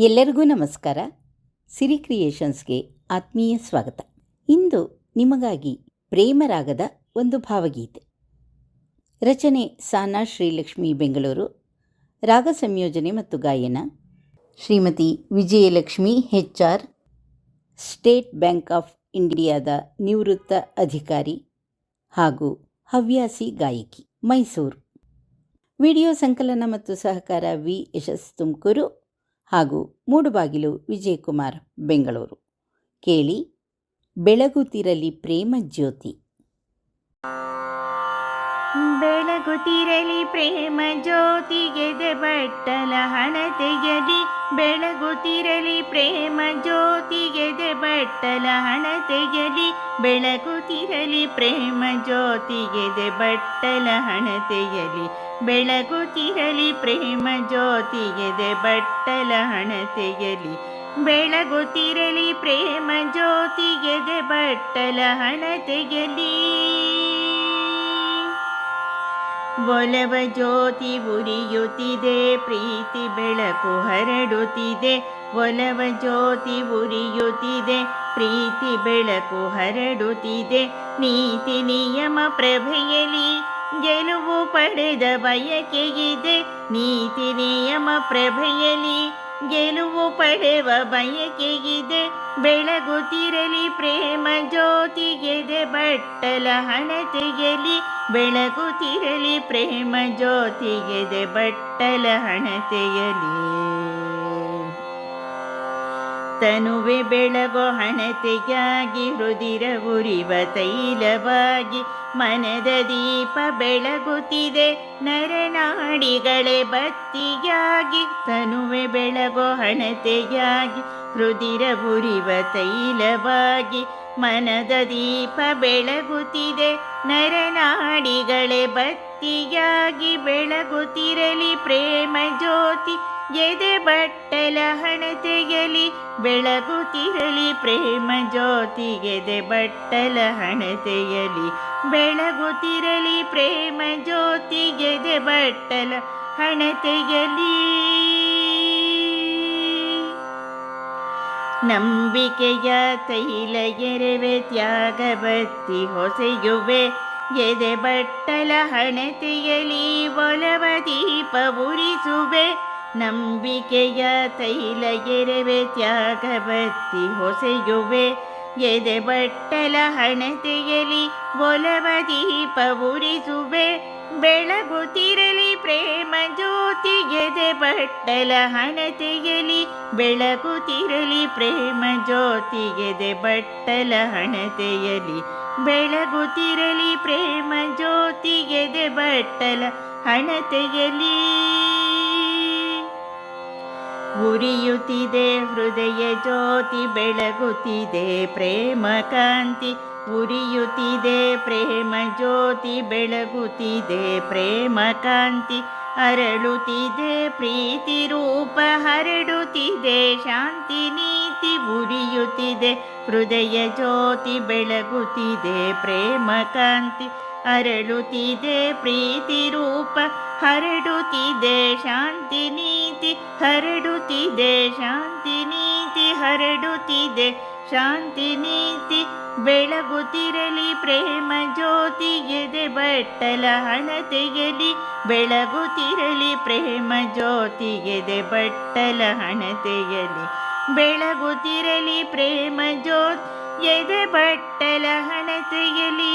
ಎಲ್ಲರಿಗೂ ನಮಸ್ಕಾರ. ಸಿರಿ ಕ್ರಿಯೇಷನ್ಸ್ಗೆ ಆತ್ಮೀಯ ಸ್ವಾಗತ. ಇಂದು ನಿಮಗಾಗಿ ಪ್ರೇಮರಾಗದ ಒಂದು ಭಾವಗೀತೆ. ರಚನೆ ಸಾನಾ ಶ್ರೀಲಕ್ಷ್ಮಿ, ಬೆಂಗಳೂರು. ರಾಗ ಸಂಯೋಜನೆ ಮತ್ತು ಗಾಯನ Shrimati Vijayalakshmi, H R, state bank of ಇಂಡಿಯಾದ ನಿವೃತ್ತ ಅಧಿಕಾರಿ ಹಾಗೂ ಹವ್ಯಾಸಿ ಗಾಯಕಿ ಮೈಸೂರು. ವಿಡಿಯೋ ಸಂಕಲನ ಮತ್ತು ಸಹಕಾರ ವಿ ಯಶಸ್ ತುಮಕೂರು. ಹಾಗೂ ಮೂಡುಬಾಗಿಲು ವಿಜಯಕುಮಾರ್ ಬೆಂಗಳೂರು. ಕೇಳಿ ಬೆಳಗುತ್ತಿರಲಿ ಪ್ರೇಮ ಜ್ಯೋತಿ. ಬೆಳಗುತ್ತಿರಲಿ ಪ್ರೇಮ ಜ್ಯೋತಿಗೆದೆ ಬಟ್ಟಲ ಹಣತೆಯಲಿ ಬೆಳಗುತ್ತಿರಲಿ ಪ್ರೇಮ ಜ್ಯೋತಿಗೆದೆ ಬಟ್ಟಲ ಹಣತೆಯಲಿ ಬೆಳಗುತ್ತಿರಲಿ ಪ್ರೇಮ ಜ್ಯೋತಿಗೆದೆ ಬಟ್ಟಲ ಹಣತೆಯಲಿ ಬೆಳಗುತ್ತಿರಲಿ ಪ್ರೇಮ ಜ್ಯೋತಿಗೆದೆ ಬಟ್ಟಲ ಹಣತೆಯಲಿ ಬೆಳಗುತ್ತಿರಲಿ ಪ್ರೇಮ ಜ್ಯೋತಿಗೆದೆ ಬಟ್ಟಲ ಹಣತೆಯಲಿ ಒಲವ ಜ್ಯೋತಿ ಉರಿಯುತ್ತಿದೆ, ಪ್ರೀತಿ ಬೆಳಕು ಹರಡುತ್ತಿದೆ. ಒಲವ ಜ್ಯೋತಿ ಉರಿಯುತ್ತಿದೆ, ಪ್ರೀತಿ ಬೆಳಕು ಹರಡುತ್ತಿದೆ. ನೀತಿ ನಿಯಮ ಪ್ರಭೆಯಲಿ ಗೆಲುವು ಪಡೆದ ಬಯಕೆಗಿದೆ. ನೀತಿ ನಿಯಮ ಪ್ರಭೆಯಲಿ ಗೆಲುವು ಪಡೆವ ಬಯಕೆಗಿದೆ. ಬೆಳಗುತ್ತಿರಲಿ ಪ್ರೇಮ ಜ್ಯೋತಿಗೆದೆ ಬಟ್ಟಲ ಹಣತೆಯಲಿ ಬೆಳಗುತ್ತಿರಲಿ ಪ್ರೇಮ ಜ್ಯೋತಿಗೆದೆ ಬಟ್ಟಲ ಹಣತೆಯಲಿ ತನುವೆ ಬೆಳಗೋ ಹಣತೆಯಾಗಿ ಹೃದಿರ ಉರಿವ ತೈಲವಾಗಿ ಮನದ ದೀಪ ಬೆಳಗುತ್ತಿದೆ. ನರನಾಡಿಗಳೇ ಬತ್ತಿಯಾಗಿ ತನುವೆ ಬೆಳಗೋ ಹಣತೆಯಾಗಿ ಹೃದಿರ ಉರಿವ ತೈಲವಾಗಿ ಮನದ ದೀಪ ಬೆಳಗುತ್ತಿದೆ. ನರನಾಡಿಗಳೇ ಬತ್ತಿಯಾಗಿ ಬೆಳಗುತ್ತಿರಲಿ. ಪ್ರೇಮ ಜ್ಯೋತಿ ಎದೆ ಬಟ್ಟಲ ತೆಗೆಯಲಿ. ಬೆಳಗುತ್ತಿರಲಿ. ಪ್ರೇಮ ಜ್ಯೋತಿ ಎದೆ ಬಟ್ಟಲ ತೆಗೆಯಲಿ. ಬೆಳಗುತ್ತಿರಲಿ. ಪ್ರೇಮ ಜ್ಯೋತಿ ಎದೆ ಬಟ್ಟಲ ಹಣತೆಯಲಿ ನಂಬಿಕೆಯ ತೈಲ ಎರೆವೆ ತ್ಯಾಗ ಬತ್ತಿ ಹೊಸೆಯುವೆ. ಎದೆ ಬಟ್ಟಲ ಹಣತೆಯಲಿ ಒಲವ ದೀಪ ಉರಿಸುವೆ. ನಂಬಿಕೆಯ ತೈಲ ಎರೆವೆ ತ್ಯಾಗ ಬತ್ತಿ ಹೊಸೆಯುವೆ. ಎದೆ ಬಟ್ಟಲ ಹಣತೆಯಲಿ ಒಲವ ದೀಪ ಉರಿಸುವೆ. ಬೆಳಗುತ್ತಿರಲಿ ಪ್ರೇಮ ಜ್ಯೋತಿ ಎದೆ ಬಟ್ಟಲ ಹಣತೆಯಲಿ, ಬೆಳಗುತ್ತಿರಲಿ ಪ್ರೇಮ ಜ್ಯೋತಿ ಎದೆ ಬಟ್ಟಲ ಹಣತೆಯಲಿ, ಬೆಳಗುತ್ತಿರಲಿ ಪ್ರೇಮ ಜ್ಯೋತಿ ಎದೆ ಬಟ್ಟಲ ಹಣತೆಯಲಿ. ಉರಿಯುತ್ತಿದೆ ಹೃದಯ ಜ್ಯೋತಿ, ಬೆಳಗುತ್ತಿದೆ ಪ್ರೇಮ ಕಾಂತಿ ಉರಿಯುತ್ತಿದೆ ಪ್ರೇಮ ಜ್ಯೋತಿ, ಬೆಳಗುತ್ತಿದೆ ಪ್ರೇಮ ಕಾಂತಿ, ಅರಳುತ್ತಿದೆ ಪ್ರೀತಿ ರೂಪ, ಹರಡುತ್ತಿದೆ ಶಾಂತಿ ನೀತಿ, ಉರಿಯುತ್ತಿದೆ ಹೃದಯ ಜ್ಯೋತಿ, ಬೆಳಗುತ್ತಿದೆ ಪ್ರೇಮ ಕಾಂತಿ, ಅರಳುತ್ತಿದೆ ಪ್ರೀತಿ ರೂಪ, ಹರಡುತ್ತಿದೆ ಶಾಂತಿ ನೀತಿ, ಹರಡುತ್ತಿದೆ ಶಾಂತಿ ನೀತಿ, ಹರಡುತ್ತಿದೆ ಶಾಂತಿ ನೀತಿ ಬೆಳಗುತ್ತಿರಲಿ ಪ್ರೇಮ ಜ್ಯೋತಿ, ಎದೆ ಬಟ್ಟಲ ಹಣತೆಯಲಿ ಬೆಳಗುತ್ತಿರಲಿ ಪ್ರೇಮ ಜ್ಯೋತಿ, ಎದೆ ಬಟ್ಟಲ ತೆಗೆಲಿ. ಬೆಳಗುತ್ತಿರಲಿ ಪ್ರೇಮ ಜ್ಯೋತಿ, ಎದೆ ಬಟ್ಟಲ ಹಣತೆಯಲಿ